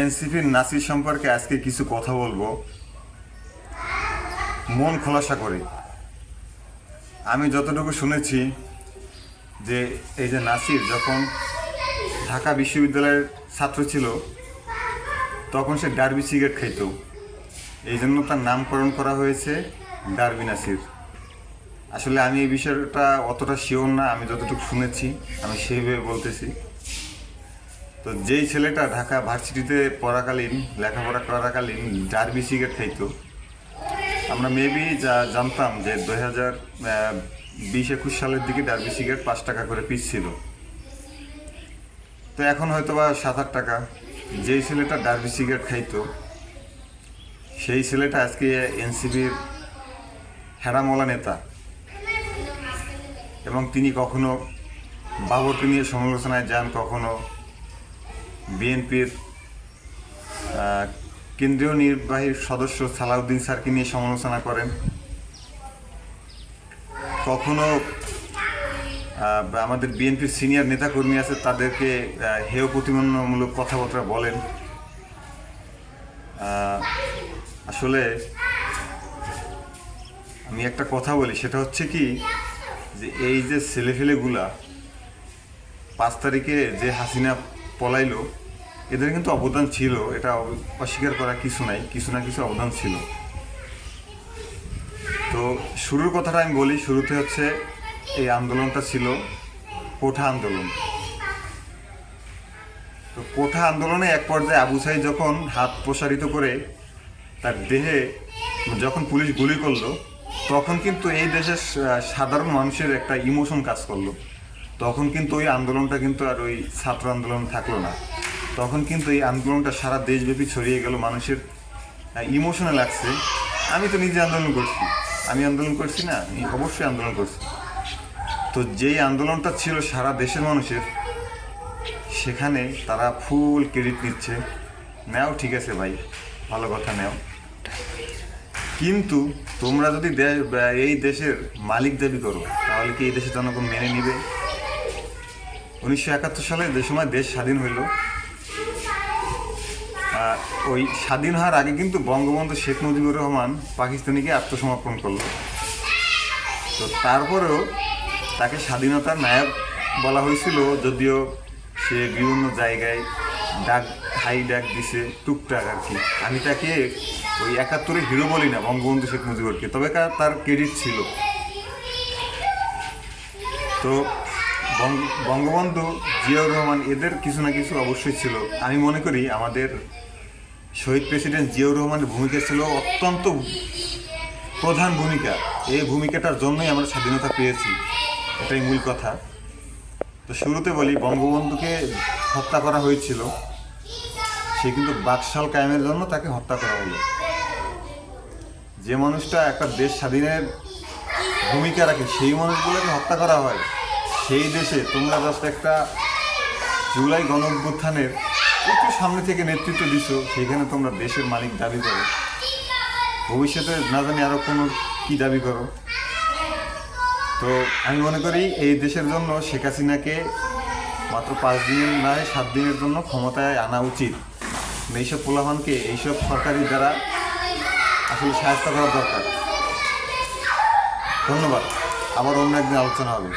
এনসিপির নাসির সম্পর্কে আজকে কিছু কথা বলব। মন খোলাসা করে। আমি যতটুকু শুনেছি যে এই যে নাসির যখন ঢাকা বিশ্ববিদ্যালয়ের ছাত্র ছিল, তখন সে ডারবি সিগারেট খাইত। এই জন্য তার নামকরণ করা হয়েছে ডারবি নাসির। আসলে আমি এই বিষয়টা অতটা শিওর না, আমি যতটুকু শুনেছি, আমি সেইভাবে বলতেছি। তো যেই ছেলেটা ঢাকা ভার্সিটিতে পড়াকালীন, লেখাপড়া করাকালীন ডারবি সিগারেট খাইতো, আমরা মেবি যা জানতাম যে দুই হাজার বিশ একুশ সালের দিকে ডারবি সিগারেট পাঁচ টাকা করে পিস ছিল। তো এখন হয়তো বা সাত আট টাকা। যেই ছেলেটা ডারবি সিগারেট খাইতো, সেই ছেলেটা আজকে এনসিবির হেরামলা নেতা। এবং তিনি কখনো বাবরকে নিয়ে সমালোচনায় যান, কখনো বিএনপির কেন্দ্রীয় নির্বাহী সদস্য সালাউদ্দিন স্যারকে নিয়ে সমালোচনা করেন। কখনো আমাদের বিএনপির সিনিয়র নেতাকর্মী আছে, তাদেরকে হেয় প্রতিমান্যমূলক কথাবার্তা বলেন। আসলে আমি একটা কথা বলি, সেটা হচ্ছে কি, যে এই যে ছেলেফেলেগুলা পাঁচ তারিখে যে হাসিনা পলাইলো এদের কিন্তু অবদান ছিল, এটা অস্বীকার করা কিছু নাই, কিছু না কিছু অবদান ছিল। তো শুরুর কথাটা আমি বলি, শুরুতে হচ্ছে এই আন্দোলনটা ছিল কোঠা আন্দোলন। তো কোঠা আন্দোলনে এক পর্যায়ে আবু সাইদ যখন হাত প্রসারিত করে তার দেহে যখন পুলিশ গুলি করল, তখন কিন্তু এই দেশের সাধারণ মানুষের একটা ইমোশন কাজ করল। তখন কিন্তু ওই আন্দোলনটা কিন্তু আর ওই ছাত্র আন্দোলন থাকল না। তখন কিন্তু এই আন্দোলনটা সারা দেশব্যাপী ছড়িয়ে গেল, মানুষের ইমোশনে লাগছে। আমি তো নিজে আন্দোলন করছি। আমি আন্দোলন করছি না, আমি অবশ্যই আন্দোলন করছি। তো যেই আন্দোলনটা ছিল সারা দেশের মানুষের, সেখানে তারা ফুল ক্রেডিট নিচ্ছে। নেও, ঠিক আছে ভাই, ভালো কথা নেও। কিন্তু তোমরা যদি এই দেশের মালিক দাবি করো, তাহলে কি এই দেশের জনগণ মেনে নিবে? উনিশশো একাত্তর সালে যে সময় দেশ স্বাধীন হইল ওই স্বাধীন হওয়ার আগে কিন্তু বঙ্গবন্ধু শেখ মুজিবুর রহমান পাকিস্তানিকে আত্মসমর্পণ করল। তো তারপরেও তাকে স্বাধীনতার নায়ক বলা হয়েছিল, যদিও সে বিভিন্ন জায়গায় ডাক, হাই ডাক দিছে, টুকটাক আর কি। আমি তাকে ওই একাত্তরে হিরো বলি না, বঙ্গবন্ধু শেখ মুজিবুরকে, তবে তার ক্রেডিট ছিল। তো বঙ্গবন্ধু জিয়াউর রহমান এদের কিছু না কিছু অবশ্যই ছিল। আমি মনে করি আমাদের শহীদ প্রেসিডেন্ট জিয়াউর রহমানের ভূমিকা ছিল অত্যন্ত প্রধান ভূমিকা। এই ভূমিকাটার জন্যই আমরা স্বাধীনতা পেয়েছি। এটাই মূল কথা। তো শুরুতে বলি, বঙ্গবন্ধুকে হত্যা করা হয়েছিল। সে কিন্তু বাকশাল কায়েমের জন্য তাকে হত্যা করা হলো। যে মানুষটা একটা দেশ স্বাধীনের ভূমিকা রাখে, সেই মানুষগুলোকে হত্যা করা হয়। সেই দেশে তোমরা জাস্ট একটা জুলাই গণ একটু সামনে থেকে নেতৃত্ব দিছো সেখানে তোমরা দেশের মালিক দাবি করো। ভবিষ্যতে না জানি আরও কোনো কী দাবি করো। তো আমি মনে করি এই দেশের জন্য শেখ হাসিনাকে মাত্র পাঁচ দিনের নয় সাত দিনের জন্য ক্ষমতায় আনা উচিত। এইসব পোলাহানকে এইসব সরকারি দ্বারা আসলে সাহায্য করা দরকার। ধন্যবাদ। আবার অন্য একদিন আলোচনা হবে।